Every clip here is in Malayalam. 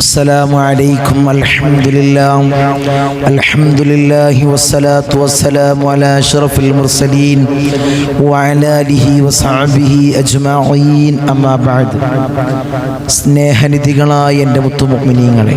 السلام عليكم الحمد لله الحمد لله والصلاة والسلام على أشرف المرسلين وعلى آله وصحبه أجمعين أما بعد സ്നേഹനിധികളായ എൻ്റെ മുത്തുമുഗ്മിനീങ്ങളെ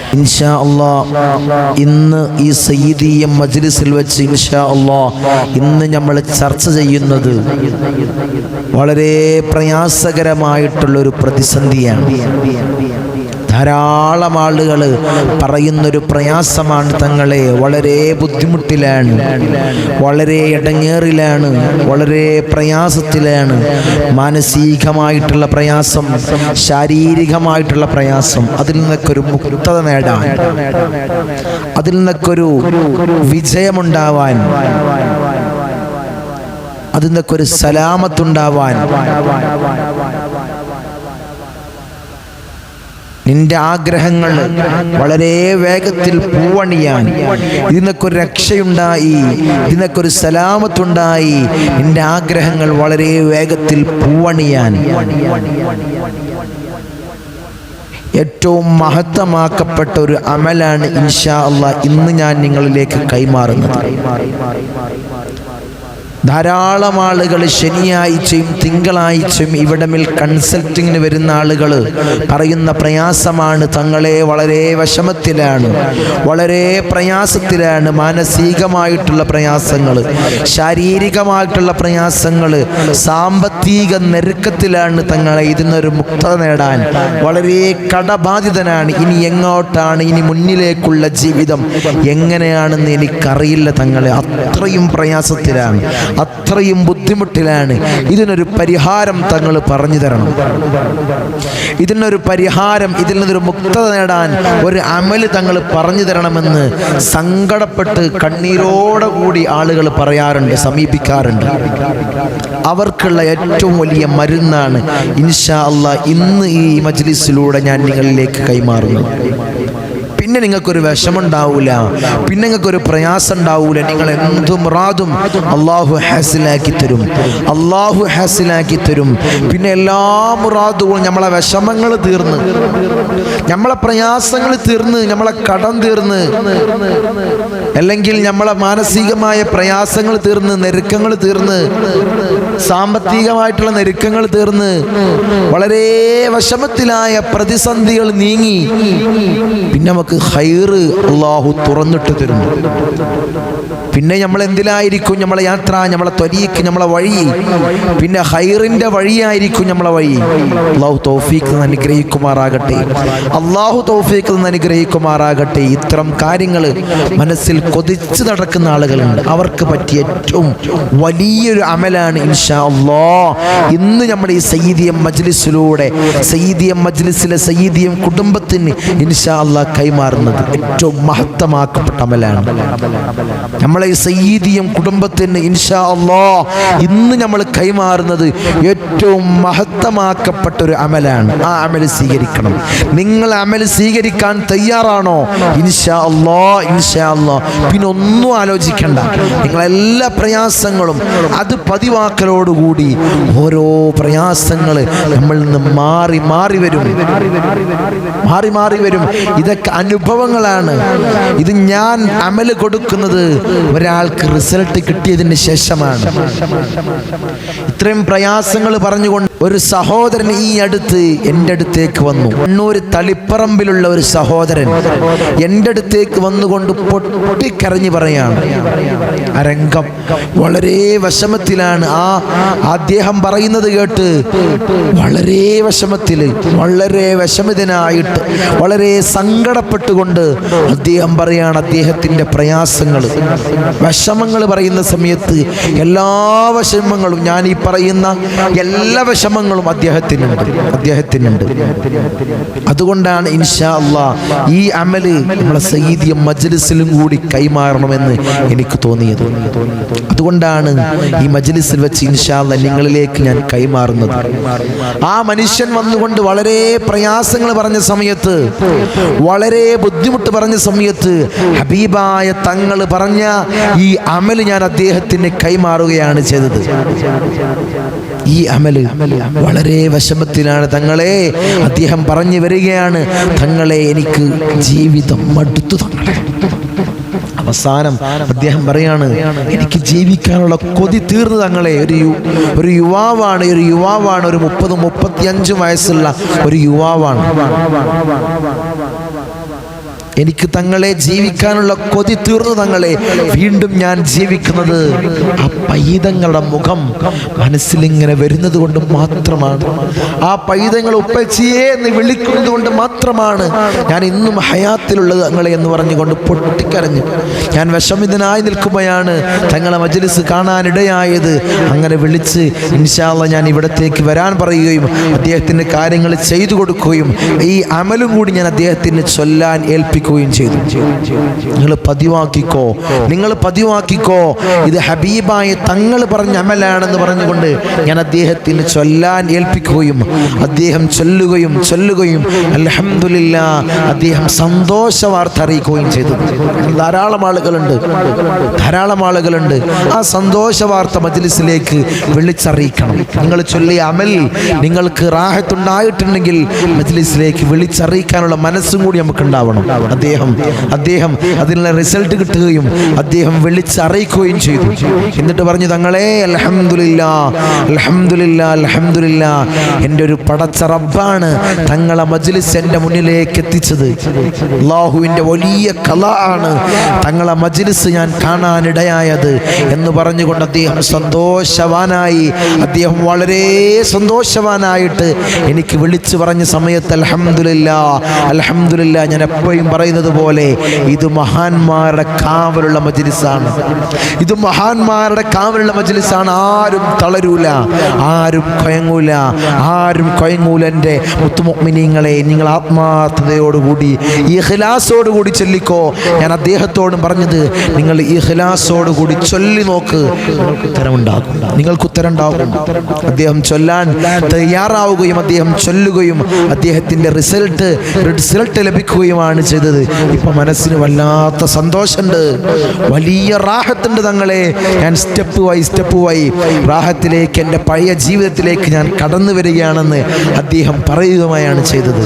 ഇൻഷാ അള്ളാ ഇന്ന് ഈ സയ്യിദീയ മജ്ലിസിൽ വെച്ച് ഇൻഷാ അള്ളാ ഇന്ന് നമ്മൾ ചർച്ച ചെയ്യുന്നത് വളരെ പ്രയാസകരമായിട്ടുള്ളൊരു പ്രതിസന്ധിയാണ്. ധാരാളം ആളുകൾ പറയുന്നൊരു പ്രയാസമാണ് തങ്ങളെ. വളരെ ബുദ്ധിമുട്ടിലാണ്. വളരെ ഇടങ്ങേറിലാണ്. വളരെ പ്രയാസത്തിലാണ്. മാനസികമായിട്ടുള്ള പ്രയാസം ശാരീരികമായിട്ടുള്ള പ്രയാസം അതിൽ നിന്നൊക്കെ ഒരു മുക്തത നേടാൻ അതിൽ നിന്നൊക്കെ ഒരു വിജയമുണ്ടാവാൻ അതിൽ നിന്നൊക്കെ ഒരു സലാമത്തുണ്ടാവാൻ നിന്റെ ആഗ്രഹങ്ങൾ വളരെ വേഗത്തിൽ പൂവണിയാൻ. ഇതിനൊക്കൊരു രക്ഷയുണ്ടായി. ഇതിനൊക്കൊരു സലാമത്തുണ്ടായി. നിന്റെ ആഗ്രഹങ്ങൾ വളരെ വേഗത്തിൽ പൂവണിയാൻ. ഏറ്റവും മഹത്തമാക്കപ്പെട്ട ഒരു അമലാണ് ഇൻഷാ അള്ളാ ഇന്ന് ഞാൻ നിങ്ങളിലേക്ക് കൈമാറുന്നത്. ധാരാളം ആളുകൾ ശനിയാഴ്ചയും തിങ്കളാഴ്ചയും ഇവിടമിൽ കൺസൾട്ടിങ്ങിന് വരുന്ന ആളുകൾ പറയുന്ന പ്രയാസമാണ്. തങ്ങളെ വളരെ വിഷമത്തിലാണ്. വളരെ പ്രയാസത്തിലാണ്. മാനസികമായിട്ടുള്ള പ്രയാസങ്ങൾ ശാരീരികമായിട്ടുള്ള പ്രയാസങ്ങൾ സാമ്പത്തിക നെരുക്കത്തിലാണ് തങ്ങളെ ഇതിനൊരു മുക്ത നേടാൻ. വളരെ കടബാധിതനാണ്. ഇനി എങ്ങോട്ടാണ് ഇനി മുന്നിലേക്കുള്ള ജീവിതം എങ്ങനെയാണെന്ന് എനിക്കറിയില്ല തങ്ങളെ. അത്രയും പ്രയാസത്തിലാണ്. അത്രയും ബുദ്ധിമുട്ടിലാണ്. ഇതിനൊരു പരിഹാരം തങ്ങൾ പറഞ്ഞു തരണം. ഇതിനൊരു പരിഹാരം ഇതിൽ നിന്നൊരു മുക്തത നേടാൻ ഒരു അമൽ തങ്ങൾ പറഞ്ഞു തരണമെന്ന് സങ്കടപ്പെട്ട് കണ്ണീരോടെ കൂടി ആളുകൾ പറയാറുണ്ട് സമീപിക്കാറുണ്ട്. അവർക്കുള്ള ഏറ്റവും വലിയ മരുന്നാണ് ഇൻഷാ അള്ളാ ഇന്ന് ഈ മജ്ലിസിലൂടെ ഞാൻ നിങ്ങളിലേക്ക് കൈമാറുന്നു പിന്നെ നിങ്ങൾക്കൊരു വിഷമുണ്ടാവൂല പിന്നെ നിങ്ങൾക്കൊരു പ്രയാസം ഉണ്ടാവൂല നിങ്ങൾ എന്തും റാതും അള്ളാഹു ഹാസിലാക്കി തരും. അള്ളാഹു ഹാസിലാക്കി തരും. പിന്നെ എല്ലാ മുറാദുകളും നമ്മളെ വിഷമങ്ങൾ തീർന്ന്. നമ്മളെ പ്രയാസങ്ങൾ തീർന്ന്. നമ്മളെ കടം തീർന്ന്. അല്ലെങ്കിൽ നമ്മളെ മാനസികമായ പ്രയാസങ്ങൾ തീർന്ന്. നെരുക്കങ്ങൾ തീർന്ന്. സാമ്പത്തികമായിട്ടുള്ള നെരുക്കങ്ങൾ തീർന്ന് വളരെ വിഷമത്തിലായ പ്രതിസന്ധികൾ നീങ്ങി. പിന്നെ നമുക്ക് ഹൈറ് അള്ളാഹു തുറന്നിട്ട് തരുന്നു. പിന്നെ നമ്മൾ എന്തിലായിരിക്കും നമ്മളെ യാത്ര നമ്മളെ ത്വരീക്ക് നമ്മളെ വഴി? പിന്നെ ഹൈറിന്റെ വഴിയായിരിക്കും നമ്മളെ വഴി. അള്ളാഹു തൗഫീഖ് അനുഗ്രഹിക്കുമാറാകട്ടെ. അള്ളാഹു തൗഫീഖ് അനുഗ്രഹിക്കുമാറാകട്ടെ. ഇത്തരം കാര്യങ്ങൾ മനസ്സിൽ കൊതിച്ചു നടക്കുന്ന ആളുകളുണ്ട്. അവർക്ക് പറ്റിയ ഏറ്റവും വലിയൊരു അമലാണ് ഇൻഷാ ഇന്ന് നമ്മുടെ ഈ സയ്യിദിയം മജ്ലിസിലൂടെ സയ്യിദിയം മജ്ലിസിലെ സയ്യിദിയം കുടുംബത്തിന് ഇൻഷാ അള്ളാഹ് കൈമാറുന്നത് ഏറ്റവും മഹത്തമാക്കപ്പെട്ട അമലാണ്. നമ്മളെ ഈ സയ്യിദിയം കുടുംബത്തിന് ഇൻഷാ അള്ളാ ഇന്ന് നമ്മൾ കൈമാറുന്നത് ഏറ്റവും മഹത്തമാക്കപ്പെട്ട ഒരു അമലാണ്. ആ അമൽ സ്വീകരിക്കണം. നിങ്ങൾ അമൽ സ്വീകരിക്കാൻ തയ്യാറാണോ? ഇൻഷാ അള്ളാ ഇൻഷാ അള്ളാ. പിന്നെ ഒന്നും ആലോചിക്കണ്ട. നിങ്ങളെല്ലാ പ്രയാസങ്ങളും അത് പതിവാക്കലോടുകൂടി ഓരോ പ്രയാസങ്ങൾ നമ്മളിൽ നിന്ന് മാറി മാറി വരും. മാറി മാറി വരും. ഇതൊക്കെ അനുഭവങ്ങളാണ്. ഇത് ഞാൻ അമൽ കൊടുക്കുന്നത് ഒരാൾക്ക് റിസൾട്ട് കിട്ടിയതിന് ശേഷമാണ്. ഇത്രയും പ്രയാസങ്ങൾ പറഞ്ഞുകൊണ്ട് ഒരു സഹോദരൻ ഈ അടുത്ത് എന്റെ അടുത്തേക്ക് വന്നു. കണ്ണൂർ തളിപ്പറമ്പിലുള്ള ഒരു സഹോദരൻ എന്റെ അടുത്തേക്ക് വന്നുകൊണ്ട് പൊട്ടിക്കരഞ്ഞു പറയാണ്. ആ രംഗം വളരെ വിഷമത്തിലാണ്. ആ അദ്ദേഹം പറയുന്നത് കേട്ട് വളരെ വിഷമത്തിൽ വളരെ വിഷമിതനായിട്ട് വളരെ സങ്കടപ്പെട്ടുകൊണ്ട് അദ്ദേഹം പറയാണ് അദ്ദേഹത്തിന്റെ പ്രയാസങ്ങൾ വിഷമങ്ങൾ പറയുന്ന സമയത്ത് എല്ലാ വിഷമങ്ങളും ഞാൻ ഈ പറയുന്ന എല്ലാ വിഷമങ്ങളും അദ്ദേഹത്തിനുണ്ട് അദ്ദേഹത്തിനുണ്ട്. അതുകൊണ്ടാണ് ഇൻഷാ അള്ളാ ഈ അമൽ നമ്മളെ സയ്യിദിയ മജ്ലിസിലും കൂടി കൈമാറണമെന്ന് എനിക്ക് തോന്നിയത്. അതുകൊണ്ടാണ് ഈ മജ്ലിസിൽ വെച്ച് ഇൻഷാല്ല നിങ്ങളിലേക്ക് ഞാൻ കൈമാറുന്നത്. ആ മനുഷ്യൻ വന്നുകൊണ്ട് വളരെ പ്രയാസങ്ങൾ പറഞ്ഞ സമയത്ത് വളരെ ബുദ്ധിമുട്ട് പറഞ്ഞ സമയത്ത് ഹബീബായ തങ്ങൾ പറഞ്ഞ ഈ അമൽ ഞാൻ അദ്ദേഹത്തിന് കൈമാറുകയാണ് ചെയ്തത്. ഈ അമൽ വളരെ വിഷമത്തിലാണ് തങ്ങളെ. അദ്ദേഹം പറഞ്ഞു വരികയാണ് തങ്ങളെ എനിക്ക് ജീവിതം മടുത്തു തങ്ങളെ. അവസാനം അദ്ദേഹം പറയാണ് എനിക്ക് ജീവിക്കാനുള്ള കൊതി തീർന്നു തങ്ങളെ. ഒരു ഒരു യുവാവാണ് ഒരു യുവാവാണ് ഒരു മുപ്പത് മുപ്പത്തിയഞ്ചും വയസ്സുള്ള ഒരു യുവാവാണ്. എനിക്ക് തങ്ങളെ ജീവിക്കാനുള്ള കൊതി തീർന്നു തങ്ങളെ. വീണ്ടും ഞാൻ ജീവിക്കുന്നത് ആ പൈതങ്ങളുടെ മുഖം മനസ്സിലിങ്ങനെ വരുന്നത് കൊണ്ട് മാത്രമാണ്. ആ പൈതങ്ങൾ ഉപ്പച്ചിയെ എന്ന് വിളിക്കുന്നത് കൊണ്ട് മാത്രമാണ് ഞാൻ ഇന്നും ഹയാത്തിലുള്ളത് തങ്ങളെ എന്ന് പറഞ്ഞുകൊണ്ട് പൊട്ടിക്കരഞ്ഞു. ഞാൻ വിഷമിതനായി നിൽക്കുമ്പോഴാണ് തങ്ങളെ മജ്ലിസ് കാണാനിടയായത്. അങ്ങനെ വിളിച്ച് ഇൻഷാല്ല ഞാൻ ഇവിടത്തേക്ക് വരാൻ പറയുകയും അദ്ദേഹത്തിന്റെ കാര്യങ്ങൾ ചെയ്തു കൊടുക്കുകയും ഈ അമലും കൂടി ഞാൻ അദ്ദേഹത്തിന് ചൊല്ലാൻ ഏൽപ്പിക്കുകയും ചെയ്തു. നിങ്ങൾ പതിവാക്കിക്കോ. നിങ്ങൾ പതിവാക്കിക്കോ. ഇത് ഹബീബായ തങ്ങൾ പറഞ്ഞ അമലാണെന്ന് പറഞ്ഞുകൊണ്ട് ഞാൻ അദ്ദേഹത്തിന് ചൊല്ലാൻ ഏൽപ്പിക്കുകയും അദ്ദേഹം ചൊല്ലുകയും ചൊല്ലുകയും അലഹമില്ല അദ്ദേഹം സന്തോഷ വാർത്ത അറിയിക്കുകയും ചെയ്തു. ധാരാളം ആളുകളുണ്ട്. ധാരാളം ആളുകളുണ്ട്. ആ സന്തോഷ വാർത്ത മജ്ലിസിലേക്ക് വിളിച്ചറിയിക്കണം. നിങ്ങൾ ചൊല്ലിയ അമൽ നിങ്ങൾക്ക് റാഹത്തുണ്ടായിട്ടുണ്ടെങ്കിൽ മജ്ലിസിലേക്ക് വിളിച്ചറിയിക്കാനുള്ള മനസ്സും കൂടി നമുക്ക് ഉണ്ടാവണം അദ്ദേഹം അദ്ദേഹം അതിനുള്ള റിസൾട്ട് കിട്ടുകയും അദ്ദേഹം വിളിച്ചറിയിക്കുകയും ചെയ്തു. എന്നിട്ട് പറഞ്ഞു തങ്ങളെ അലഹമില്ല അലഹമില്ല എന്റെ ഒരു പടച്ച റബ്ബാണ് തങ്ങളെ മജ്ലിസ് എന്റെ മുന്നിലേക്ക് എത്തിച്ചത്. അള്ളാഹുവിന്റെ വലിയ കല ആണ് തങ്ങളെ മജ്ലിസ് ഞാൻ കാണാനിടയായത്. എന്ന് പറഞ്ഞുകൊണ്ട് അദ്ദേഹം സന്തോഷവാനായി അദ്ദേഹം വളരെ സന്തോഷവാനായിട്ട് എനിക്ക് വിളിച്ചു പറഞ്ഞ സമയത്ത് അലഹമില്ല അലഹമില്ല ഞാൻ എപ്പോഴും പറയുന്നത് പോലെ ഇത് മഹാന്മാരുടെ കാവലുള്ള മജ്ലിസാണ്. ഇത് മഹാന്മാരുടെ കാവലുള്ള മജ്ലിസാണ്. ആരും തളരൂല ആരും കൊയങ്ങൂല ആരും കൊയങ്ങൂല എന്റെ മുത്തുമുഗ്മിനീങ്ങളെ നിങ്ങൾ ആത്മാർത്ഥതയോടുകൂടി ഈ ഹിലാസോടുകൂടി ചൊല്ലിക്കോ. ഞാൻ അദ്ദേഹത്തോടും പറഞ്ഞത് നിങ്ങൾ ഈ ഹിലാസോടുകൂടി ചൊല്ലി നോക്ക്. നിങ്ങൾക്ക് ഉത്തരമുണ്ടാകും നിങ്ങൾക്ക് ഉത്തരമുണ്ടാകും അദ്ദേഹം ചൊല്ലാൻ തയ്യാറാവുകയും അദ്ദേഹം ചൊല്ലുകയും അദ്ദേഹത്തിന്റെ റിസൾട്ട് റിസൾട്ട് ലഭിക്കുകയുമാണ് ചെയ്തത്. ഇപ്പൊ മനസ്സിന് വല്ലാത്ത സന്തോഷമുണ്ട്. വലിയ റാഹത്തുണ്ട് തങ്ങളെ. ഞാൻ സ്റ്റെപ്പ് വൈ സ്റ്റെപ്പ് വൈ റാഹത്തിലേക്ക് എന്റെ പഴയ ജീവിതത്തിലേക്ക് ഞാൻ കടന്നു വരികയാണെന്ന് അദ്ദേഹം പറയുകയുമായാണ് ചെയ്തത്.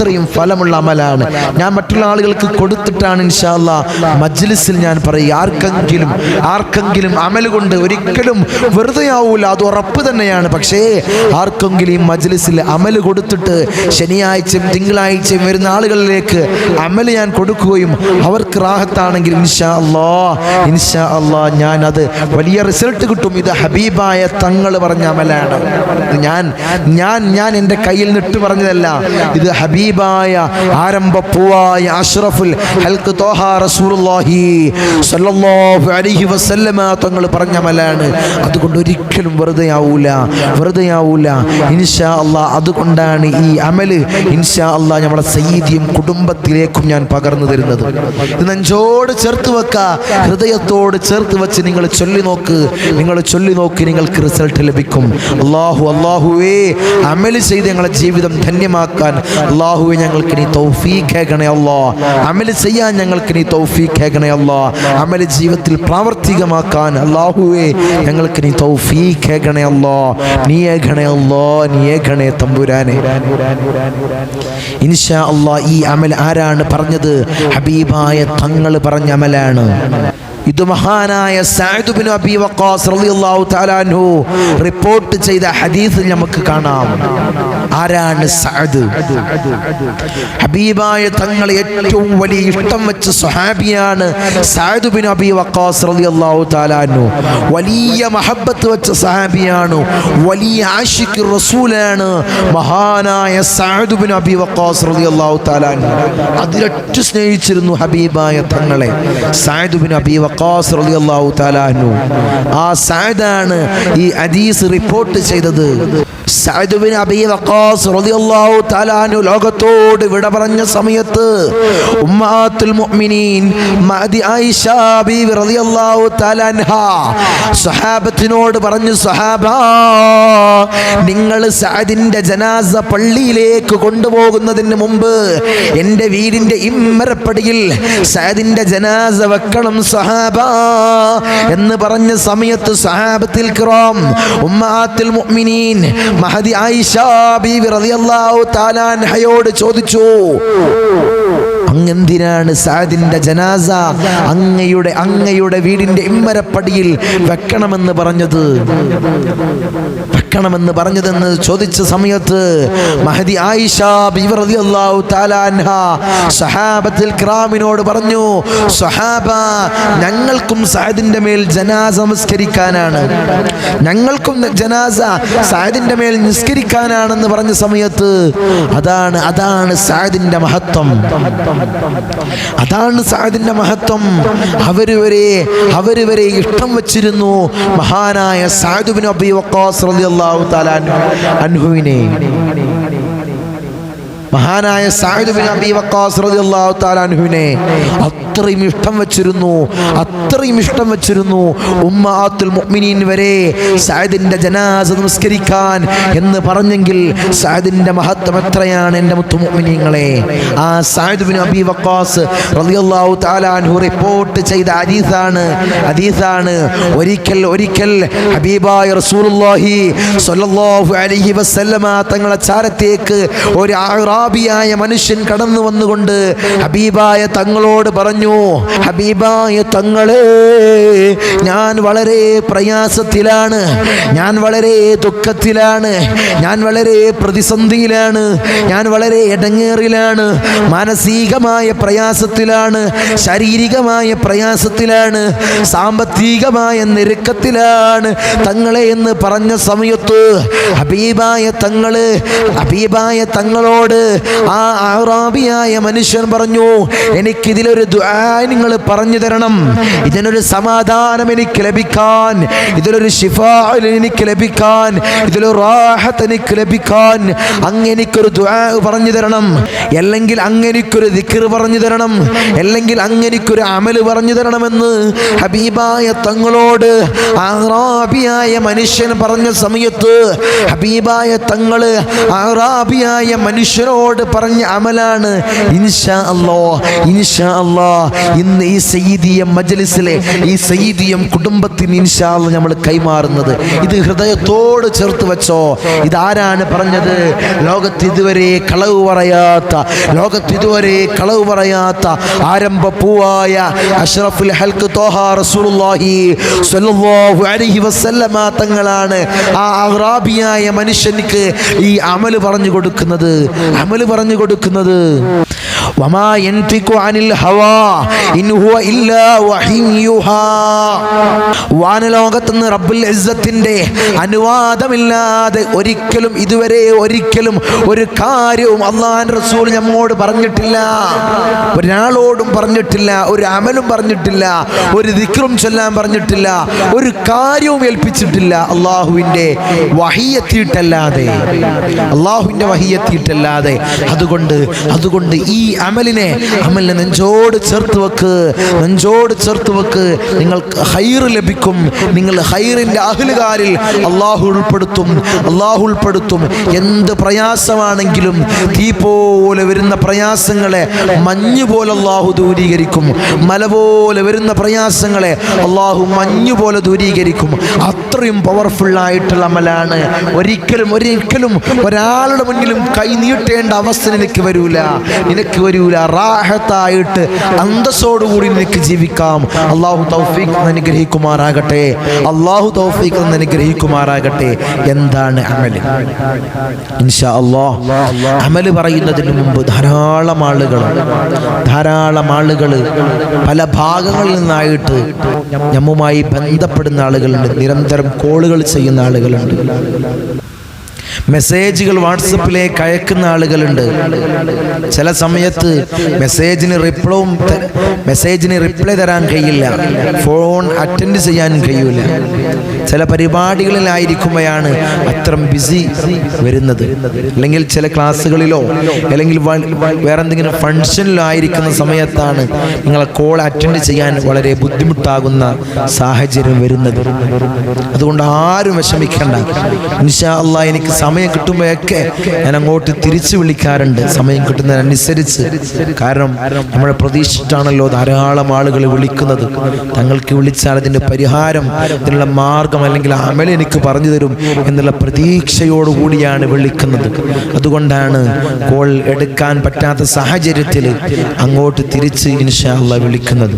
അത്രയും ഫലമുള്ള അമലാണ്. ഞാൻ മറ്റുള്ള ആളുകൾക്ക് കൊടുത്തിട്ടാണ് ഇൻഷാല്ല മജ്ലിസിൽ ഞാൻ പറയും ആർക്കെങ്കിലും ആർക്കെങ്കിലും അമൽ കൊണ്ട് ഒരിക്കലും വെറുതെ ആവൂല. അത് ഉറപ്പ് തന്നെയാണ്. പക്ഷേ ആർക്കെങ്കിലും ഈ മജ്ലിസിൽ അമൽ കൊടുത്തിട്ട് ശനിയാഴ്ചയും തിങ്കളാഴ്ചയും വരുന്ന ആളുകളിലേക്ക് അമൽ ഞാൻ കൊടുക്കുകയും അവർക്ക് റാഹത്താണെങ്കിൽ ഇൻഷാ അല്ലാ ഇൻഷാ അല്ലാ ഞാൻ അത് വലിയ റിസൾട്ട് കിട്ടും. ഇത് ഹബീബായ തങ്ങൾ പറഞ്ഞ അമലാണ്. ഞാൻ ഞാൻ ഞാൻ എന്റെ കയ്യിൽ നിട്ട് പറഞ്ഞതല്ല. ഇത് ഹബീബായ ആരംഭപ്പൂവായ അഷ്റഫുൽ ഹൽക്ക് തോഹ റസൂലുള്ളാഹി സല്ലല്ലാഹു അലൈഹി വസല്ലമ തങ്ങൾ പറഞ്ഞ മലാണ് അതുകൊണ്ട് ഒരിക്കലും വെറുതെ ആവൂല വെറുതെ ആവൂല. ഇൻഷാ അള്ളാ അതുകൊണ്ടാണ് ഈ അമൽ ഇൻഷാ അള്ളാ നമ്മളെ സയ്യിദിയും കുടുംബത്തിലേക്കും ഞാൻ പകർന്നു തരുന്നത്. നെഞ്ചോട് ചേർത്ത് വെക്ക ഹൃദയത്തോട് ചേർത്ത് വെച്ച് നിങ്ങൾ ചൊല്ലി നോക്ക്. നിങ്ങൾ ചൊല്ലി നോക്കി നിങ്ങൾക്ക് റിസൾട്ട് ലഭിക്കും. അള്ളാഹു അള്ളാഹുവേ അമൽ ചെയ്ത് ഞങ്ങളെ ജീവിതം ധന്യമാക്കാൻ അള്ളാഹുവെ ഞങ്ങൾക്ക് നീ തൗഫീഖേക്കണേ അല്ലോ. അമൽ ചെയ്യാൻ ഞങ്ങൾക്ക് നീ തൗഫീഖേക്കണേ അല്ലോ. അമൽ ജീവിതത്തിൽ പ്രാവർത്തികമാക്കാൻ അള്ളാഹുവെ ഞങ്ങൾക്ക് നീ തൗഫീഖേക്കണേ അല്ലോ. നീ ഏകണേ അല്ലോ നീ ഏകണേ തമ്പുരാനെ. ഇൻഷാ അള്ളാ ഈ അമൽ ആരാണ് പറഞ്ഞത്? ഹബീബായ തങ്ങൾ പറഞ്ഞ അമലാണ്. ഇത് മഹാനായ സഅദ് ബിൻ അബി വക്കാസ് റളിയല്ലാഹു തആല അൻഹു റിപ്പോർട്ട് ചെയ്ത ഹദീസിൽ നമുക്ക് കാണാം. ആരാണ് സഅദ് ഹബീബായ തങ്ങളെ ഏറ്റവും വലിയ ഇഷ്ടം വെച്ച സുഹാബിയാണ് സഅദ് ബിൻ അബി വക്കാസ് റളിയല്ലാഹു തആല അൻഹു. വലിയ മഹബത്ത് വെച്ച സഹാബിയാണ് വലിയ ആഷിഖ് റസൂലാണ് മഹാനായ സഅദ് ബിൻ അബി വക്കാസ് റളിയല്ലാഹു തആല അൻഹു. അതിലൊറ്റ സ്നേഹിച്ചിരുന്നു ഹബീബായ തങ്ങളെ. സഅദ് അബി അബി വഖാസ് റളിയല്ലാഹു തആല അൻഹു. ആ സാദാണ് ഈ ഹദീസ് റിപ്പോർട്ട് ചെയ്തത്. റളിയല്ലാഹു ലോകത്തോട് വിട പറഞ്ഞ സമയത്ത് ഉമ്മാത്തുൽ മുഅ്മിനീൻ റളിയല്ലാഹു പറഞ്ഞു നിങ്ങൾ സഅദിന്റെ ജനാസ പള്ളിയിലേക്ക് കൊണ്ടുപോകുന്നതിന് മുമ്പ് എന്റെ വീടിന്റെ ഇമ്മരപ്പടിയിൽ സഅദിന്റെ ജനാസ വെക്കണം സഹാബ എന്ന് പറഞ്ഞ സമയത്ത് സഹാബത്തിൽ കിറാം ഉമ്മാത്തിൽ മുഅ്മിനീൻ മഹദി ആയിഷ തആല അൻഹയോട് ചോദിച്ചു. അങ്ങെന്തിനാണ് സാദിന്റെ ജനാസ? അങ്ങയുടെ അങ്ങയുടെ വീടിന്റെ ഇമ്മരപ്പടിയിൽ വെക്കണമെന്ന് പറഞ്ഞത്? വെക്കണമെന്ന് പറഞ്ഞതെന്ന് ചോദിച്ച സമയത്ത് മഹദി ആയിഷ ക്രാമിനോട് പറഞ്ഞു സഹാബ ഞങ്ങൾക്കും സാദിന്റെ മേൽ ജനാസ സംസ്കരിക്കാനാണ് ഞങ്ങൾക്കും ജനാസ സാദിന്റെ മേൽ നിസ്കരിക്കാനാണെന്ന് പറഞ്ഞ സമയത്ത് അതാണ് അതാണ് സാദിന്റെ മഹത്വം. അതാണ് സഅദിന്റെ മഹത്വം. അവർ വരെ വരെ ഇഷ്ടം വച്ചിരുന്നു മഹാനായ സാദുബിൻ അബി വക്കാസ് റളിയല്ലാഹു തആല അൻഹുവിനെ. മഹാനായ സായിദ് ബിൻ അബി വക്കാസ് റളിയല്ലാഹു അത്രയും ഇഷ്ടം വെച്ചിരുന്നു. അത്രയും ഇഷ്ടം വെച്ചിരുന്നു. ഉമ്മാത്തുൽ മുഅ്മിനീൻ വരെ സായിദിന്റെ ജനാസ നമസ്കരിക്കാൻ എന്ന് പറഞ്ഞെങ്കിൽ സായിദിന്റെ മഹത്വം എത്രയാണ് എന്റെ മുത്തു മുഅ്മിനീങ്ങളെ? ആ സായിദ് ബിൻ അബി വക്കാസ് റളിയല്ലാഹു തആല അൻഹു റിപ്പോർട്ട് ചെയ്ത ഹദീസാണ്. ഹദീസാണ്. ഒരിക്കൽ ഒരിക്കൽ ഹബീബായ റസൂലുള്ളാഹി സ്വല്ലല്ലാഹു അലൈഹി വസല്ലമ തങ്ങളെ ചാരത്തേക്ക് ഒരു ആറാബിയായ മനുഷ്യൻ കടന്നു വന്നുകൊണ്ട് ഹബീബായ തങ്ങളോട് പറഞ്ഞു ഹബീബായ തങ്ങളെ ഞാൻ വളരെ പ്രയാസത്തിലാണ് ഞാൻ വളരെ ദുഃഖത്തിലാണ് ഞാൻ വളരെ പ്രതിസന്ധിയിലാണ് ഞാൻ വളരെ ഇടങ്ങേറിലാണ് മാനസികമായ പ്രയാസത്തിലാണ് ശാരീരികമായ പ്രയാസത്തിലാണ് സാമ്പത്തികമായ ഞെരുക്കത്തിലാണ് തങ്ങളെ എന്ന് പറഞ്ഞ സമയത്ത് ഹബീബായ തങ്ങൾ ഹബീബായ തങ്ങളോട് ആ ആറാബിയായ മനുഷ്യൻ പറഞ്ഞു എനിക്കിതിലൊരു നിങ്ങൾ പറഞ്ഞു തരണം. ഇതിനൊരു സമാധാനം എനിക്ക് ലഭിക്കാൻ. ഇതിലൊരു ഷിഫാ എനിക്ക് ലഭിക്കാൻ. ഇതിലൊരു റാഹത്ത് എനിക്ക് ലഭിക്കാൻ. അങ്ങെനിക്കൊരു ദുആ പറഞ്ഞു തരണം. അല്ലെങ്കിൽ അങ്ങെനിക്കൊരു ദിക്കർ പറഞ്ഞു തരണം. അല്ലെങ്കിൽ അങ്ങെനിക്കൊരു അമൽ പറഞ്ഞു തരണമെന്ന് ഹബീബായ തങ്ങളോട് ആറാബിയായ മനുഷ്യൻ പറഞ്ഞ സമയത്ത് ഹബീബായ തങ്ങൾ ആറാബിയായ മനുഷ്യനോട് പറഞ്ഞ അമലാണ്. ഇൻഷാ അല്ലോ ഇൻഷാ അല്ലോ ഇന്ന് ഈ സയ്യിദിയം മജലിസിലെ ഈ സയ്യിദിയം കുടുംബത്തിന് ഇൻഷാ അല്ലാ നമ്മൾ കൈമാറുന്നത്. ഇത് ഹൃദയത്തോട് ചേർത്ത് വെച്ചോ. ഇതാരാണ് പറഞ്ഞത്? ലോകത്ത് ഇതുവരെ കളവ് പറയാത്ത ലോകത്ത് ഇതുവരെ കളവ് പറയാത്ത ആരംഭ പൂവായ അഷ്റഫുൽ ഹൽക്ക് തോഹ റസൂലുള്ളാഹി സ്വല്ലല്ലാഹു അലൈഹി വസല്ലമ തങ്ങളാണ് ആ അറാബിയായ മനുഷ്യനിക്ക് ഈ അമൽ പറഞ്ഞു കൊടുക്കുന്നത്. അമൽ പറഞ്ഞു കൊടുക്കുന്നത്. വാനലോകത്തുനിന്ന് റബ്ബുൽ ഇസ്സത്തിന്റെ അനുവാദമില്ലാതെ ഒരിക്കലും ഇതുവരെ ഒരിക്കലും ഒരു കാര്യവും അള്ളാഹൻ റസൂൽ നമ്മോട് പറഞ്ഞിട്ടില്ല. ഒരാളോടും പറഞ്ഞിട്ടില്ല ഒരു അമലും പറഞ്ഞിട്ടില്ല ഒരു ദിക്റും ചൊല്ലാൻ പറഞ്ഞിട്ടില്ല ഒരു കാര്യവും ഏൽപ്പിച്ചിട്ടില്ല അള്ളാഹുവിന്റെ വഹിയെത്തിയിട്ടല്ലാതെ അള്ളാഹുവിന്റെ വഹിയെത്തിയിട്ടല്ലാതെ അതുകൊണ്ട് അതുകൊണ്ട് ഈ അമലിനെ അമലിനെ നെഞ്ചോട് ചേർത്ത് വെക്ക് നെഞ്ചോട് ചേർത്ത് വെക്ക്. നിങ്ങൾക്ക് ഹൈർ ലഭിക്കും. നിങ്ങൾ ഹൈറിന്റെ അഹലുകാരിൽ അള്ളാഹു ഉൾപ്പെടുത്തും അള്ളാഹു ഉൾപ്പെടുത്തും. എന്ത് പ്രയാസമാണെങ്കിലും തീ പോലെ വരുന്ന പ്രയാസങ്ങളെ മഞ്ഞ് പോലെ അള്ളാഹു ദൂരീകരിക്കും. മല പോലെ വരുന്ന പ്രയാസങ്ങളെ അള്ളാഹു മഞ്ഞ് പോലെ ദൂരീകരിക്കും. അത്രയും പവർഫുൾ ആയിട്ടുള്ള അമലാണ്. ഒരിക്കലും ഒരിക്കലും ഒരാളുടെ മുന്നിലും കൈ നീട്ടേണ്ട അവസ്ഥ നിനക്ക് വരൂല. നിനക്ക് വരൂല കഴിയൂല. റാഹത്തായിട്ട് അന്തസ്സോടുകൂടി നിനക്ക് ജീവിക്കാം. അള്ളാഹു തൗഫീഖ് അനുഗ്രഹിക്കുമാറാകട്ടെ. അള്ളാഹു തൗഫീഖ് അനുഗ്രഹിക്കുമാറാകട്ടെ. എന്താണ് അമൽ? ഇൻഷാ അള്ളാഹ് അമൽ പറയുന്നതിന് മുമ്പ് ധാരാളം ആളുകൾ ധാരാളം ആളുകൾ പല ഭാഗങ്ങളിൽ നിന്നായിട്ട് നമ്മുമായി ബന്ധപ്പെടുന്ന ആളുകളുണ്ട്. നിരന്തരം കോളുകൾ ചെയ്യുന്ന ആളുകളുണ്ട്. മെസ്സേജുകൾ വാട്സപ്പിലേക്ക് അയക്കുന്ന ആളുകളുണ്ട്. ചില സമയത്ത് മെസ്സേജിന് റിപ്ലൈയും മെസ്സേജിന് റിപ്ലൈ തരാൻ കഴിയില്ല. ഫോൺ അറ്റൻഡ് ചെയ്യാൻ കഴിയില്ല ചില പരിപാടികളിലായിരിക്കുമ്പോഴാണ് അത്ര ബിസി വരുന്നത്. അല്ലെങ്കിൽ ചില ക്ലാസ്സുകളിലോ അല്ലെങ്കിൽ വ- വേറെ എന്തെങ്കിലും ഫംഗ്ഷനിലോ ആയിരിക്കുന്ന സമയത്താണ് നിങ്ങളെ കോൾ അറ്റൻഡ് ചെയ്യാൻ വളരെ ബുദ്ധിമുട്ടാകുന്ന സാഹചര്യം വരുന്നത്. അതുകൊണ്ട് ആരും വിഷമിക്കേണ്ട. ഇൻഷാ അള്ളാഹ് എനിക്ക് സമയം കിട്ടുമ്പോഴൊക്കെ ഞാൻ അങ്ങോട്ട് തിരിച്ചു വിളിക്കാറുണ്ട്. സമയം കിട്ടുന്നതിനനുസരിച്ച്. കാരണം നമ്മളെ പ്രതീക്ഷിച്ചിട്ടാണല്ലോ ധാരാളം ആളുകൾ വിളിക്കുന്നത്. തങ്ങൾക്ക് വിളിച്ചാൽ അതിന്റെ പരിഹാരം അതിനുള്ള മാർഗം അല്ലെങ്കിൽ അമൽ എനിക്ക് പറഞ്ഞു തരും എന്നുള്ള പ്രതീക്ഷയോടുകൂടിയാണ് വിളിക്കുന്നത്. അതുകൊണ്ടാണ് കോൾ എടുക്കാൻ പറ്റാത്ത സാഹചര്യത്തിൽ അങ്ങോട്ട് തിരിച്ച് ഇൻഷാല്ല വിളിക്കുന്നത്.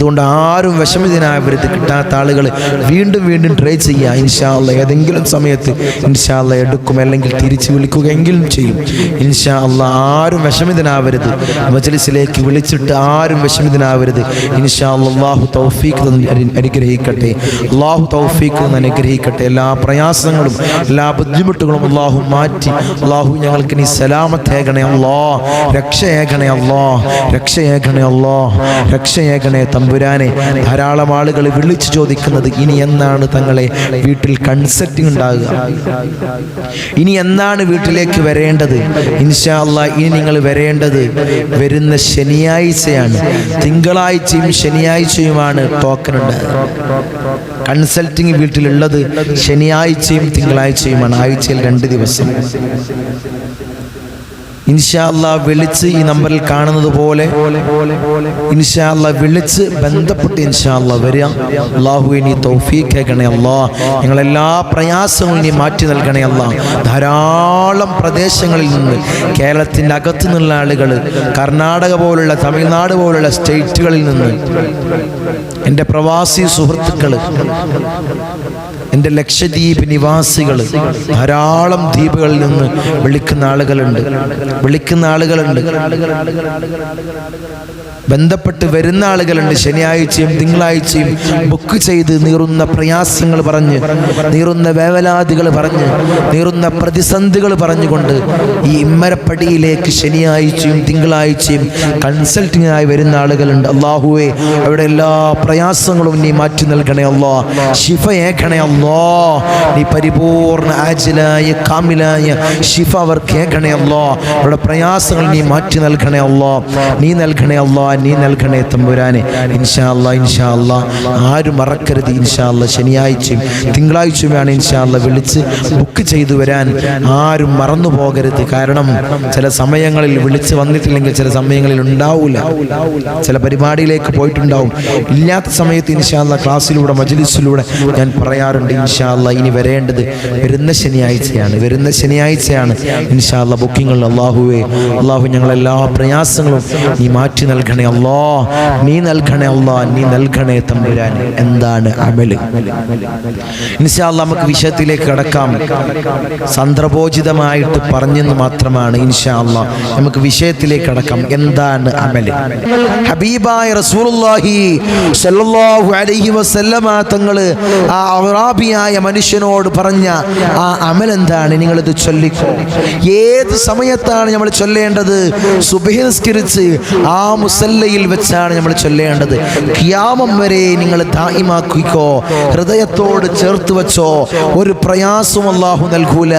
അതുകൊണ്ട് ആരും വിഷമിതനാവരുത് കിട്ടാത്ത ആളുകൾ വീണ്ടും വീണ്ടും ട്രൈ ചെയ്യുക. ഇൻഷാല്ല ഏതെങ്കിലും സമയത്ത് ഇൻഷാല്ല എടുക്കും അല്ലെങ്കിൽ തിരിച്ച് വിളിക്കുകയെങ്കിലും ചെയ്യും. ഇൻഷാ അല്ല ആരും വിഷമിതനാവരുത്. മജലിസിലേക്ക് വിളിച്ചിട്ട് ആരും വിഷമിതനാവരുത്. ഇൻഷാ അള്ളാഹു തൗഫീഖ് അനുഗ്രഹിക്കട്ടെ. അള്ളാഹു തൗഫീഖ് അനുഗ്രഹിക്കട്ടെ. എല്ലാ പ്രയാസങ്ങളും എല്ലാ ബുദ്ധിമുട്ടുകളും അള്ളാഹു മാറ്റി. അള്ളാഹു ഞങ്ങൾക്ക് നീ സലാമത്തേകണേ അള്ളാ രക്ഷയേകണേ അള്ളാ രക്ഷയേകണേ അല്ലാ രക്ഷയേകണേ തമ്പുരാനെ ധാരാളം ആളുകൾ വിളിച്ചു ചോദിക്കുന്നത് ഇനി എന്നാണ് തങ്ങളെ വീട്ടിൽ കൺസെപ്റ്റിംഗ് ഉണ്ടാകുക? ഇനി എന്നാണ് വീട്ടിലേക്ക് വരേണ്ടത്? ഇൻഷാ അല്ലാ ഇനി നിങ്ങൾ വരേണ്ടത് വരുന്ന ശനിയാഴ്ചയാണ്. തിങ്കളാഴ്ചയും ശനിയാഴ്ചയുമാണ് ടോക്കൺ ഉണ്ടാകുക. കൺസൾട്ടിങ് വീട്ടിലുള്ളത് ശനിയാഴ്ചയും തിങ്കളാഴ്ചയുമാണ്. ആഴ്ചയിൽ രണ്ട് ദിവസം. ഇൻഷാല്ല വിളിച്ച് ഈ നമ്പറിൽ കാണുന്നത് പോലെ ഇൻഷാല്ല വിളിച്ച് ബന്ധപ്പെട്ട് ഇൻഷാല്ല വരിക. അള്ളാഹു ഇനി തൗഫീഖേക്കണേ അല്ലാ. ഞങ്ങളെല്ലാ പ്രയാസങ്ങളും ഇനി മാറ്റി നൽകണേ അല്ലാ. ധാരാളം പ്രദേശങ്ങളിൽ നിന്ന് കേരളത്തിന്റെ അകത്തു നിന്നുള്ള ആളുകൾ കർണാടക പോലുള്ള തമിഴ്നാട് പോലുള്ള സ്റ്റേറ്റുകളിൽ നിന്ന് എന്റെ പ്രവാസി സുഹൃത്തുക്കൾ എന്റെ ലക്ഷദ്വീപ് നിവാസികൾ ധാരാളം ദ്വീപുകളിൽ നിന്ന് വിളിക്കുന്ന ആളുകളുണ്ട്. വിളിക്കുന്ന ആളുകളുണ്ട്. ബന്ധപ്പെട്ട് വരുന്ന ആളുകളുണ്ട്. ശനിയാഴ്ചയും തിങ്കളാഴ്ചയും ബുക്ക് ചെയ്ത് നീറുന്ന പ്രയാസങ്ങൾ പറഞ്ഞ് നീറുന്ന വേവലാതികൾ പറഞ്ഞ് നീറുന്ന പ്രതിസന്ധികൾ പറഞ്ഞുകൊണ്ട് ഈ ഇമ്മരപ്പടിയിലേക്ക് ശനിയാഴ്ചയും തിങ്കളാഴ്ചയും കൺസൾട്ടിങ്ങിനായി വരുന്ന ആളുകളുണ്ട്. അള്ളാഹുവെ അവിടെ എല്ലാ പ്രയാസങ്ങളും നീ മാറ്റി നൽകണേ അല്ലോ. ശിഫ ഏക്കണേ അല്ലാ. നീ പരിപൂർണ ആജിലായ കാമിലായ ശിഫ അവർക്ക് ഏക്കണേ അല്ലോ. അവിടെ പ്രയാസങ്ങൾ നീ മാറ്റി നൽകണേ അല്ലോ. നീ നൽകണേ അല്ലാ. നീ നൽകണേ തമ്പുരാനെ. ഇൻഷാ അല്ലാ ഇൻഷാ അല്ലാ ആരും മറക്കരുത് ഇൻഷാ അല്ലാ ശനിയാഴ്ചയും തിങ്കളാഴ്ചയുമാണ് ഇൻഷാ ഇൻഷാല്ല വിളിച്ച് ബുക്ക് ചെയ്തു വരാൻ. ആരും മറന്നു പോകരുത്. കാരണം ചില സമയങ്ങളിൽ വിളിച്ച് വന്നിട്ടില്ലെങ്കിൽ ചില സമയങ്ങളിൽ ഉണ്ടാവില്ല ചില പരിപാടിയിലേക്ക് പോയിട്ടുണ്ടാവും. ഇല്ലാത്ത സമയത്ത് ഇൻഷാല്ല ക്ലാസ്സിലൂടെ മജ്ലിസിലൂടെ ഞാൻ പറയാറുണ്ട് ഇൻഷാല്ല ഇനി വരേണ്ടത് വരുന്ന ശനിയാഴ്ചയാണ്. വരുന്ന ശനിയാഴ്ചയാണ് ഇൻഷാല്ല ബുക്കിങ്ങൾ അള്ളാഹുവേ അള്ളാഹു ഞങ്ങളെല്ലാ പ്രയാസങ്ങളും നീ മാറ്റി നൽകണേ. അല്ലാ. നീ നൽകണേ അല്ലോ. നീ നൽകണേ തമ്പുരാൻ. എന്താണ് അമൽ? ഇൻഷാല്ല നമുക്ക് വിഷയത്തിലേക്ക് കടക്കാം. സന്ദർഭോചിതമായിട്ട് പറഞ്ഞെന്ന് മാത്രമാണ് ഇൻഷാ അല്ലാ നമുക്ക് വിഷയത്തിലേക്ക് കടക്കാം. എന്താണ് അമൽ? ഹബീബായ റസൂലുള്ളാഹി സല്ലല്ലാഹു അലൈഹി വസല്ലമ തങ്ങൾ ആ അറാബിയായ മനുഷ്യനോട് പറഞ്ഞ ആ അമൽ എന്താണ്? നിങ്ങളിത് ചൊല്ലിക്കോ. ഏത് സമയത്താണ് നമ്മൾ ചൊല്ലേണ്ടത്? സുബഹിസ്കരിച്ച് ആ ആ മുസല്ലയിൽ വെച്ചാണ് നമ്മൾ ചൊല്ലേണ്ടത്. ഖിയാമം വരെ നിങ്ങൾ ദായിമാക്കിക്കോ ഹൃദയത്തോട് ചേർത്ത് വെച്ചോ. ഒരു പ്രയാസം അള്ളാഹു നൽകൂല.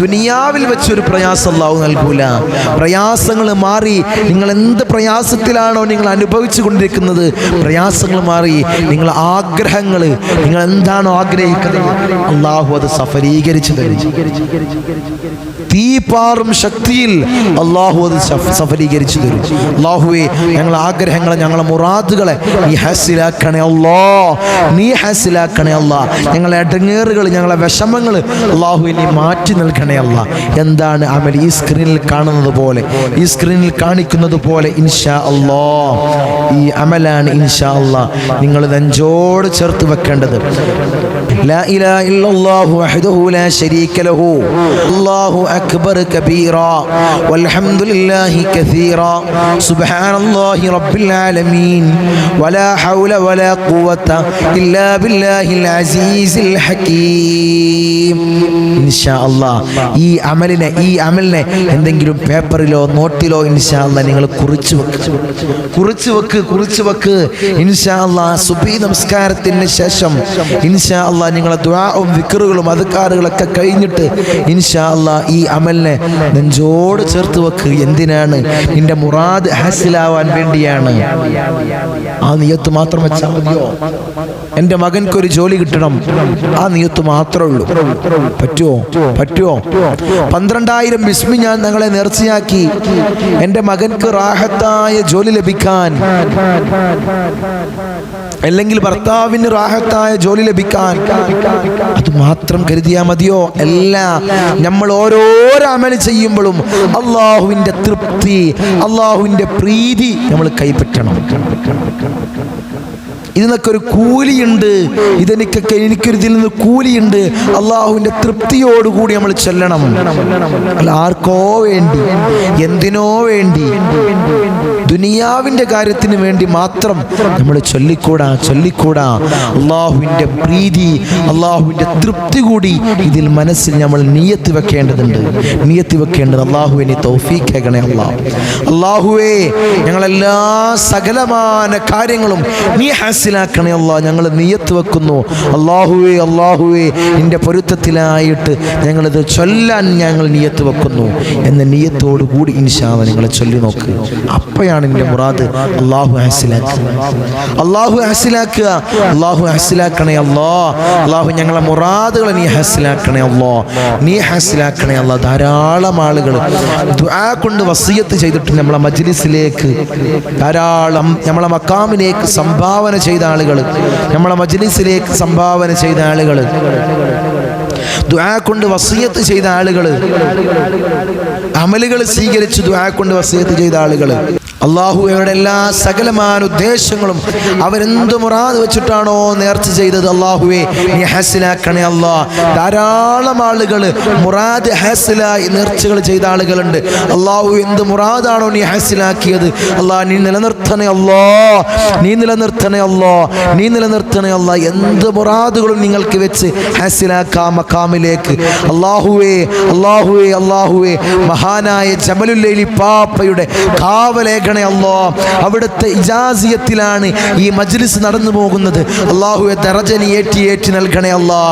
ദുനിയാവിൽ വെച്ചൊരു പ്രയാസം അള്ളാഹു നൽകൂല. പ്രയാസങ്ങൾ മാറി നിങ്ങൾ എന്ത് പ്രയാസത്തിലാണോ നിങ്ങൾ അനുഭവിച്ചു കൊണ്ടിരിക്കുന്നത് പ്രയാസങ്ങൾ മാറി നിങ്ങൾ ആഗ്രഹങ്ങൾ നിങ്ങൾ എന്താണോ ആഗ്രഹിക്കുന്നത് അള്ളാഹു അത് സഫലീകരിച്ചു തരും. തീപാറും ശക്തിയിൽ അള്ളാഹു അത് സഫ്- സഫലീകരിച്ചു തരും. അള്ളാഹുവെ ഞങ്ങളെ ആഗ്രഹങ്ങളെ ഞങ്ങളെ മുറാദുകളെ നീ ഹസിലാക്കണേ അല്ലോ. നീ ഹസിലാക്കണേ അല്ല. ഞങ്ങളെ ഇടങ്ങേറുകൾ ഞങ്ങളെ വിഷമങ്ങൾ അള്ളാഹു ഇനി മാറ്റി നൽകണേ അല്ല. എന്താണ് അമൽ? ഈ സ്ക്രീനിൽ കാണുന്നത് പോലെ ഈ സ്ക്രീനിൽ കാണിക്കുന്നത് പോലെ ഇൻഷാ അല്ലോ. ഈ അമലാണ് ഇൻഷാ അല്ല. നിങ്ങൾ നെഞ്ചോട് ചേർത്ത് വെക്കേണ്ടത്. ലാ ഇലാഹ ഇല്ലല്ലാഹു الله ലാ لا ലഹു. അല്ലാഹു അക്ബർ കബീറ. വൽഹംദുലില്ലാഹി കസീറ. സുബ്ഹാനല്ലാഹ് رب العالمين ولا حول ولا قوة إلا بالله العزيز الحكيم إن شاء الله ഈ അമലിനെ ഈ അമലിനെ എന്തെങ്കിലും പേപ്പറിലോ നോട്ടിലോ ഇൻഷാ അല്ലാ നിങ്ങൾ കുറിച്ച് വെക്ക് കുറിച്ച് വെക്ക് കുറിച്ച് വെക്ക് ഇൻഷാ അല്ലാ സുബി നമസ്കാരത്തിന് ശേഷം ഇൻഷാ അല്ലാ നിങ്ങളെ ദ്വാവും വിക്കറുകളും അതുക്കാറുകളൊക്കെ കഴിഞ്ഞിട്ട് ഇൻഷാ അല്ലാ ഈ അമലിനെ നെഞ്ചോട് ചേർത്ത് വെക്ക് എന്തിനാണ് നിന്റെ മുറാദ് ഹാസിലാവാൻ വേണ്ടിയാണ്. ആ നിയത്ത് മാത്രം വെച്ചാൽ മതിയോ? എന്റെ മകൻക്കൊരു ജോലി കിട്ടണം. ആ നിയത്ത് മാത്രമേ ഉള്ളൂ. പറ്റുമോ പറ്റുമോ പന്ത്രണ്ടായിരം വിസ്മി ഞാൻ ഞങ്ങളെ നേർച്ചയാക്കി. എന്റെ മകൻക്ക് റാഹത്തായ ജോലി ലഭിക്കാൻ. അല്ലെങ്കിൽ ഭർത്താവിന് റാഹത്തായ ജോലി ലഭിക്കാൻ. അത് മാത്രം കരുതിയാ മതിയോ? അല്ല. നമ്മൾ ഓരോരോ അമൽ ചെയ്യുമ്പോഴും അള്ളാഹുവിന്റെ തൃപ്തി അള്ളാഹുവിന്റെ പ്രീതി നമ്മൾ കൈപ്പറ്റണം. ഇതിനൊക്കെ ഒരു കൂലിയുണ്ട്. ഇതെനിക്കൊക്കെ എനിക്കൊരു ഇതിൽ നിന്ന് കൂലിയുണ്ട്. അള്ളാഹുവിന്റെ തൃപ്തിയോടുകൂടി നമ്മൾ ചെല്ലണം. അല്ല ആർക്കോ വേണ്ടി എന്തിനോ വേണ്ടി ദുനിയാവിന്റെ കാര്യത്തിന് വേണ്ടി മാത്രം നമ്മൾ ചൊല്ലിക്കൂടാ? ചൊല്ലിക്കൂടാ. അള്ളാഹുവിന്റെ പ്രീതി അള്ളാഹുവിന്റെ തൃപ്തി കൂടി ഇതിൽ മനസ്സിൽ നമ്മൾ നീയത്ത് വെക്കേണ്ടതുണ്ട്. നീയത്ത് വെക്കേണ്ടത് അള്ളാഹുവിനെ തൗഫീഖേക്കണേ അള്ളാഹു. അള്ളാഹുവേ ഞങ്ങളെല്ലാ സകലമാന കാര്യങ്ങളും നീ ഹാസിലാക്കണേ അള്ളാഹ്. ഞങ്ങൾ നീയത്ത് വെക്കുന്നു. അള്ളാഹുവേ അള്ളാഹുവേ നിന്റെ പൊരുത്തത്തിലായിട്ട് ഞങ്ങളിത് ചൊല്ലാൻ ഞങ്ങൾ നീയത്ത് വെക്കുന്നു. എന്ന നീയത്തോടു കൂടി ഇൻഷാവ നിങ്ങളെ ചൊല്ലി നോക്ക് അപ്പോഴാണ് എന്റെ മുറാദ് അള്ളാഹു ഹാസിലാക്കുക അള്ളാഹു ഹാസിലാക്കുക. അള്ളാഹു ഹസിലാക്കണേ അല്ലോ. അള്ളാഹു ഞങ്ങളെ മുറാദുകളെ നീ ഹസിലാക്കണേ അല്ലോ. നീ ഹസിലാക്കണേ അല്ല. ധാരാളം ആളുകൾ ദുആ കൊണ്ട് വസീയത്ത് ചെയ്തിട്ട് നമ്മളെ മജ്ലിസിലേക്ക്. ധാരാളം നമ്മളെ മക്കാമിലേക്ക് സംഭാവന ചെയ്ത ആളുകൾ. നമ്മളെ മജ്ലിസിലേക്ക് സംഭാവന ചെയ്ത ആളുകൾ. ദുആ കൊണ്ട് വസീയത്ത് ചെയ്ത ആളുകൾ. അമലുകൾ സ്വീകരിച്ച് ദുആ കൊണ്ട് വസീയത്ത് ചെയ്ത ആളുകൾ. അള്ളാഹുവയുടെ എല്ലാ സകലമായ ഉദ്ദേശങ്ങളും അവരെന്ത് മുറാദ് വെച്ചിട്ടാണോ നേർച്ച ചെയ്തത് അള്ളാഹുവെ നീ ഹാസിലാക്കണേ അല്ലാ ധാരാളം ആളുകൾ മുറാദ് ഹസിലായി നേർച്ചകൾ ചെയ്ത ആളുകളുണ്ട്. അള്ളാഹു എന്ത് മുറാദാണോ നീ ഹസിലാക്കിയത്? അല്ലാ നീ നിലനിർത്തണേ അല്ലോ നീ നിലനിർത്തണേ അല്ലോ നീ നിലനിർത്തണേ അല്ല എന്ത് മുറാദുകളും നിങ്ങൾക്ക് വെച്ച് ഹാസിലാക്കാം മക്കാമിലേക്ക് അള്ളാഹുവേ അള്ളാഹുവേ അള്ളാഹുവേ. മഹാനായ ജമലുല്ലി പാപ്പയുടെ കാവലേഖണേ അല്ലോ. അവിടുത്തെ ഇജാസിയത്തിലാണ് ഈ മജ്ലിസ് നടന്നു പോകുന്നത്. അള്ളാഹുവെ തറജനി ഏറ്റി ഏറ്റി നൽകണേ അല്ലാ.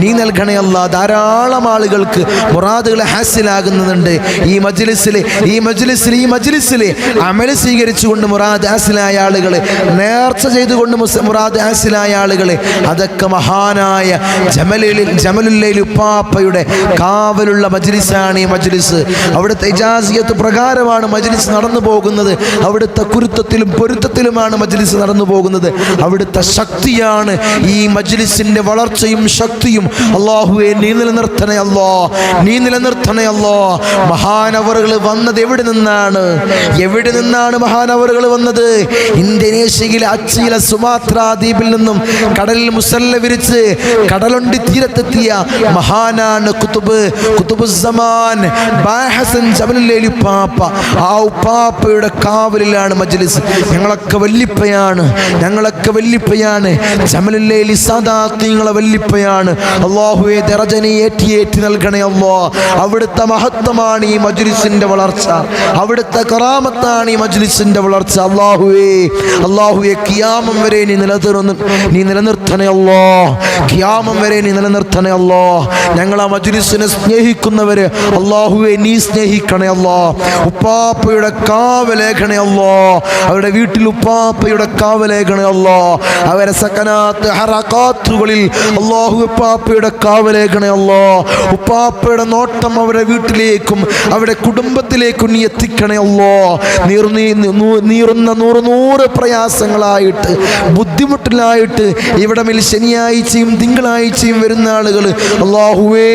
നീ നൽകണേ അല്ലാ. ധാരാളം ആളുകൾക്ക് മുറാദുകളെ ഹാസിലാകുന്നുണ്ട്. ഈ മജ്ലിസിൽ ഈ മജ്ലിസിൽ ഈ മജ്ലിസിൽ അമല സ്വീകരിച്ചുകൊണ്ട് മുറാദ് ഹാസിലായ ആളുകൾ നേർച്ച ചെയ്തുകൊണ്ട് മുറാദ് ഹാസിലായ ആളുകൾ അതൊക്കെ മഹാനായ ജമലിൽ ജമലുല്ലയിൽ ഉപ്പാപ്പയുടെ കാവലുള്ള മജ്ലിസാണ് ഈ മജ്ലിസ്. അവിടുത്തെ ഇജാസിയത്ത് പ്രകാരമാണ് മജ്ലിസ് നടന്നു പോകുന്നത്. അവിടുത്തെ കുരുത്തത്തിലും പൊരുത്തത്തിലുമാണ് മജ്ലിസ് നടന്നു പോകുന്നത്. അവിടുത്തെ ശക്തിയാണ് ഈ മജ്ലിസിന്റെ വളർച്ചയും ശക്തിയും. അള്ളാഹുവെ നീ നിലനിർത്തണേ അല്ലോ. നീ നിലനിർത്തണേ അല്ലോ. മഹാനവറുകൾ വന്നത് എവിടെ നിന്നാണ്? എവിടെ നിന്നാണ് മഹാനവറുകൾ വന്നത്? ഇന്തോനേഷ്യയിലെ അച്ചിയിലെ സുമാത്ര ദ്വീപിൽ നിന്നും കടലിൽ മുസല്ല വിരിച്ച് കടലൊണ്ടി തീരത്തെത്തിയ മഹാനാണ് കുത്തുബ്. കുത്തുബുസമാൻ ബാഹസൻ ജബലുല്ലി പാപ്പ ആ ഉപ്പാപ്പയുടെ കാവലിലാണ് മജ്ലിസ്. ഞങ്ങളൊക്കെ വല്ലിപ്പയാണ്. ഞങ്ങളൊക്കെ വല്ലിപ്പയാണ്. ജമലുല്ലി സാദാത്യങ്ങളെ വല്ലിപ്പയാണ്. അള്ളാഹുവെ ദറജനെ ഏറ്റി ഏറ്റി നൽകണേ അല്ലോ അവിടുത്തെ മഹത്വമാണ് ഈ മജ്ലിസിന്റെ വളർച്ച. അവിടുത്തെ കറാമത്താണ് ഈ മജ്ലിസിന്റെ വളർച്ച. അള്ളാഹുവേ അള്ളാഹുവെ കിയാമം വരെ നീ നിലനിർന്ന് നീ നിലനിർത്തണേ അല്ലോ കിയാമം വരെ നീ നിലനിർത്തണേ അല്ലോ ഞങ്ങൾ ആ മജ്ലിസിനെ സ്നേഹിക്കുന്നവര് അള്ളാഹുവെ നീ സ്നേഹിക്കണേ അല്ലോ ഉപ്പാപ്പയുടെ കാവലേഖ കാവലേക്കണേ അല്ലോ. അവരുടെ വീട്ടിൽ ഉപ്പാപ്പയുടെ കാവലേക്കണേ അല്ലോ. അവരെ സക്കനാത്ത് ഹറക്കാത്തുകളിൽ അള്ളാഹു ഉപ്പാപ്പയുടെ കാവലേക്കണേ അല്ലോ. ഉപ്പാപ്പയുടെ നോട്ടം അവരുടെ വീട്ടിലേക്കും അവരുടെ കുടുംബത്തിലേക്കും നീ എത്തിക്കണേ അല്ലോ. നീർന്നീ നീറുന്ന നൂറ് നൂറ് പ്രയാസങ്ങളായിട്ട് ബുദ്ധിമുട്ടിലായിട്ട് ഇവിടെ മേൽ ശനിയാഴ്ചയും തിങ്കളാഴ്ചയും വരുന്ന ആളുകൾ അള്ളാഹുവേ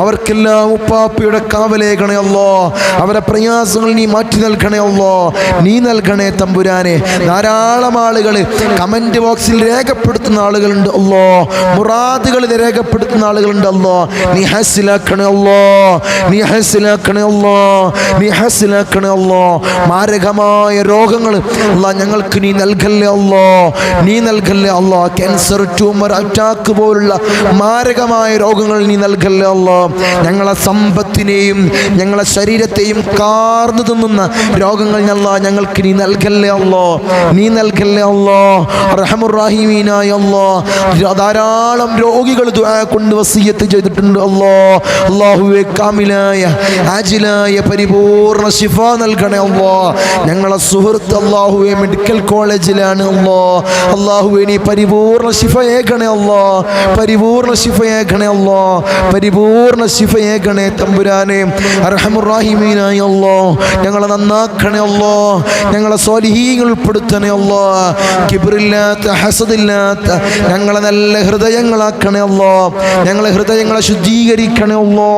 അവർക്കെല്ലാം ഉപ്പാപ്പയുടെ കാവലേക്കണേ അല്ലോ. അവരെ പ്രയാസങ്ങൾ നീ മാറ്റി നൽകണേ അല്ലോ. നീ നൽകണേ തമ്പുരാനെ. ധാരാളം ആളുകൾ കമന്റ് ബോക്സിൽ രേഖപ്പെടുത്തുന്ന ആളുകളുണ്ട്. അല്ലോ മുറാദുകളിൽ രേഖപ്പെടുത്തുന്ന ആളുകളുണ്ട്. അല്ലോ നീ ഹസിലാക്കണേ അല്ലോ നീ ഹസിലാക്കണേ അല്ലോ നീ ഹസിലാക്കണേ അല്ലോ. മാരകമായ രോഗങ്ങൾ അല്ല ഞങ്ങൾക്ക് നീ നൽകല്ലേ അല്ലോ നീ നൽകല്ലേ അല്ലോ. ക്യാൻസർ ട്യൂമർ അറ്റാക്ക് പോലുള്ള മാരകമായ രോഗങ്ങൾ നീ നൽകല്ലേ അല്ലോ. ഞങ്ങളെ സമ്പത്തിനെയും ഞങ്ങളെ ശരീരത്തെയും കാർന്നു തിന്നുന്ന രോഗങ്ങൾ ഞല്ല ഞങ്ങൾക്ക് നീ നൽകല്ലേ അല്ലോ നീ നൽകല്ലേ അല്ലോ റഹമുറാഹിമീനായ അല്ലോ ധാരാളം രോഗികൾ കൊണ്ട് വസീയത്ത് ചെയ്തിട്ടുണ്ട് അല്ലോ അള്ളാഹുവെ കാമിലായ ആജിലായ പരിപൂർണ ശിഫ നൽകണേ അല്ലോ ഞങ്ങളെ സുഹൃത്ത് അള്ളാഹുവേ മെഡിക്കൽ കോളേജിലാണ് അല്ലോ അള്ളാഹുവെ നീ പരിപൂർണ ശിഫയേക്കണേ അല്ലോ പരിപൂർണ ശിഫയേക്കണേ അല്ലോ പരിപൂർണ ശിഫയേക്കണേ തമ്പുരാനെ. അർഹമുറാഹിമീനായ അല്ലോ ഞങ്ങളെ നന്നാക്കണേ അല്ലോ ഞങ്ങളെ സ്വാലിഹീങ്ങൾ ഉൾപ്പെടുത്തണേ അല്ലോ കിബറില്ലാത്ത ഹസദില്ലാത്ത ഞങ്ങളെ നല്ല ഹൃദയങ്ങളാക്കണേ അല്ലോ ഞങ്ങളെ ഹൃദയങ്ങളെ ശുദ്ധീകരിക്കണേ അല്ലോ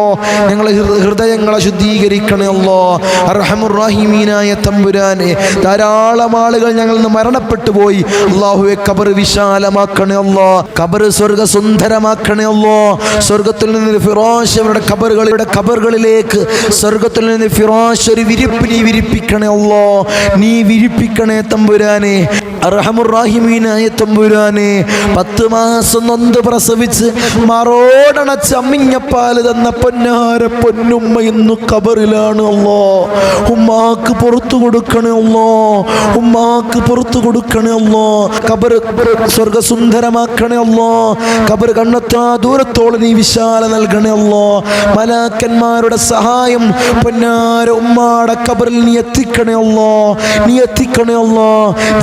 ഞങ്ങളെ ഹൃദയങ്ങളെ ശുദ്ധീകരിക്കണേ അല്ലോ അർഹമുറാഹിമീനായ തമ്പുരാനെ ധാരാളം ആളുകൾ ഞങ്ങളിൽ നിന്ന് മരണപ്പെട്ടു പോയി. അള്ളാഹുവെ കബർ വിശാലമാക്കണേ അല്ലോ കബർ സ്വർഗ സുന്ദരമാക്കണേ അല്ലോ സ്വർഗത്തിൽ നിന്ന് ഫിറോഷ് അവരുടെ കബറുകളുടെ കബറുകളിലേക്ക് സ്വർഗത്തിൽ നിന്ന് ഫിറോഷ് ഒരു വിരിപ്പിനി വിരിപ്പിക്കണേ അല്ലോ നീ വിരിപ്പിക്കണേ തമ്പുരാനെ. അർഹമുറാഹിമീനായ തമ്പുരാനെ. പത്ത് മാസം നൊന്ത് പ്രസവിച്ച് മറോടണ അമ്മിഞ്ഞപ്പാൽ തന്ന പൊന്നാര പൊന്നുമ്മ ഇന്നു കബറിലാണ് അല്ലോ ഉമ്മാക്ക് പുറത്തു കൊടുക്കണേ അല്ലോ ഉമ്മാക്ക് പുറത്തു കൊടുക്കണേ അല്ലോ കബർ സ്വർഗസുന്ദരമാക്കണേ അല്ലോ കബർ കണ്ണെത്താ ദൂരത്തോളം നീ വിശാല നൽകണേ അല്ലോ മലാക്കന്മാരുടെ സഹായം പൊന്നാര ഉമ്മാടെ കബറിൽ നീ എത്തിക്കണേ അല്ലോ നീ എത്തിക്കണേ അല്ലോ.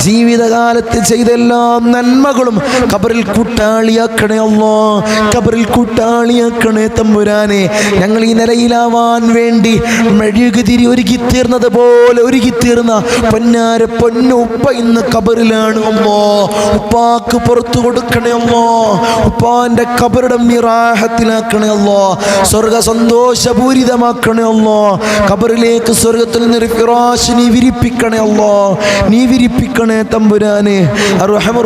ജീവിതകാലത്ത് ചെയ്ത എല്ലാ നന്മകളും കബറിൽ കൂട്ടാളിയാക്കണേ അല്ലോ. കബറിൽ കൂട്ടാളിയാക്കണേ തമ്പുരാനെ. ഞങ്ങൾ ഈ നിലയിലാവാൻ വേണ്ടി മെഴുകുതിരി ഒരുക്കി തീർന്നത് പോലെ ഒരുക്കി തീർന്ന പൊന്നാര പൊന്നു ഉപ്പ ഇന്ന് കബറിലാണ് അമ്മോ ഉപ്പാക്ക് പുറത്തു കൊടുക്കണേ അമ്മോ ഉപ്പാന്റെ കബറിടം നിറാഹത്തിലാക്കണേ അല്ലോ. സ്വർഗ സന്തോഷപൂരിതമാക്കണേ അല്ലോ. കബറിലേക്ക് സ്വർഗത്തിൽ നിന്ന് നീ വിരിപ്പിക്കണേ അല്ലോ. നീ വിരിപ്പിക്കണേ തമ്പുരാനെ.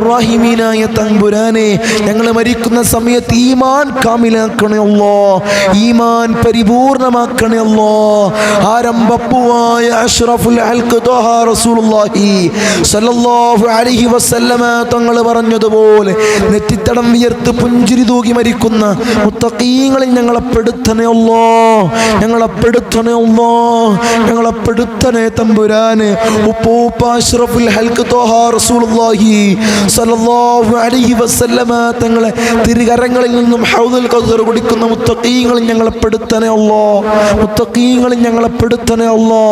റഹീമീനായ തമ്പുരാനെ. ഞങ്ങൾ മരിക്കുന്ന സമയത്ത് ഈമാൻ കാമിലാക്കണേ അല്ലോ. ഈമാൻ പരിപൂർണമാക്കണേ അല്ലോ. ആരംഭപ്പുവായ അഷ്റഫുൽ ഹൽക്ക് ദഹ റസൂലുള്ളാഹി സ്വല്ലല്ലാഹു അലൈഹി വസല്ലമ തങ്ങൾ പറഞ്ഞതുപോലെ നെറ്റിത്തടം വിയർത്ത് പുഞ്ചിരി തൂകി മരിക്കുന്ന മുത്തഖീങ്ങളെ ഞങ്ങളെ പെടുത്തണേ അല്ലോ. ഞങ്ങളെ പെടുത്തണേ അല്ലോ. ഞങ്ങളെ പെടുത്തണേ തമ്പുരാന്. വസല്ലമ തങ്ങളെ തിരുകരങ്ങളിൽ നിന്നും ഹൗദുൽ കൗസർ കുടിക്കുന്ന മുത്തക്കീങ്ങളിൽ ഞങ്ങളെ പെടുത്തണേ ഉള്ളോ മുത്തക്കീങ്ങളിൽ ഞങ്ങളെ പെടുത്തണേ അല്ലോ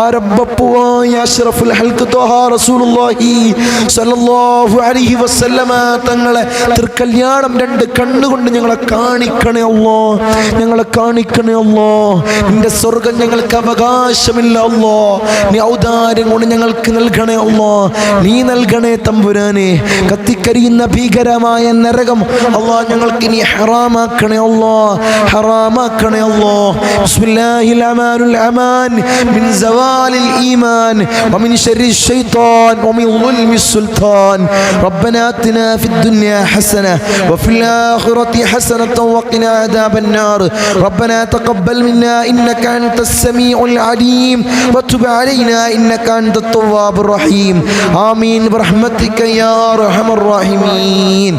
ആരംഭപ്പുവായ അഷ്റഫുൽ ഹൽക്ക് ത്വഹ റസൂലുള്ളാഹി സല്ലല്ലാഹു അലൈഹി വസല്ലമ തങ്ങളെ തൃക്കല്യാണം രണ്ട് കണ്ണുകൊണ്ട് ഞങ്ങളെ കാണിക്കണേ അല്ലോ ഞങ്ങളെ കാണിക്കണേ അല്ലോ നിന്റെ സ്വർഗം ഞങ്ങൾക്ക് അവകാശമില്ല അല്ലോ നീ ഔദാര്യം കൊണ്ട് ഞങ്ങൾക്ക് നൽകണേ അല്ലോ നീ നൽകണേ തമ്പുരാനെ കത്തിക്കരിയുന്ന ഭീകരമായ നരകം അള്ളാ ഞങ്ങൾക്ക് നീ ഹറാമാക്കണേ അല്ലോ ഹറാമാക്കണേ അല്ലോ ബിസ്മില്ലാഹിൽ അമാനുൽ അമാൻ മിൻ സവാലിൽ ഈമാൻ ومن شر الشيطان ومن ظلم السلطان ربنا آتنا في الدنيا حسنة وفي الآخرة حسنة وقنا عذاب النار ربنا تقبل منا إنك أنت السميع العليم وتب علينا إنك أنت التواب الرحيم آمين برحمتك يا أرحم الراحمين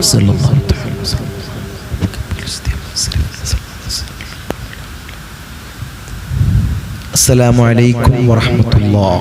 صلى الله عليه وسلم السلام عليكم ورحمة الله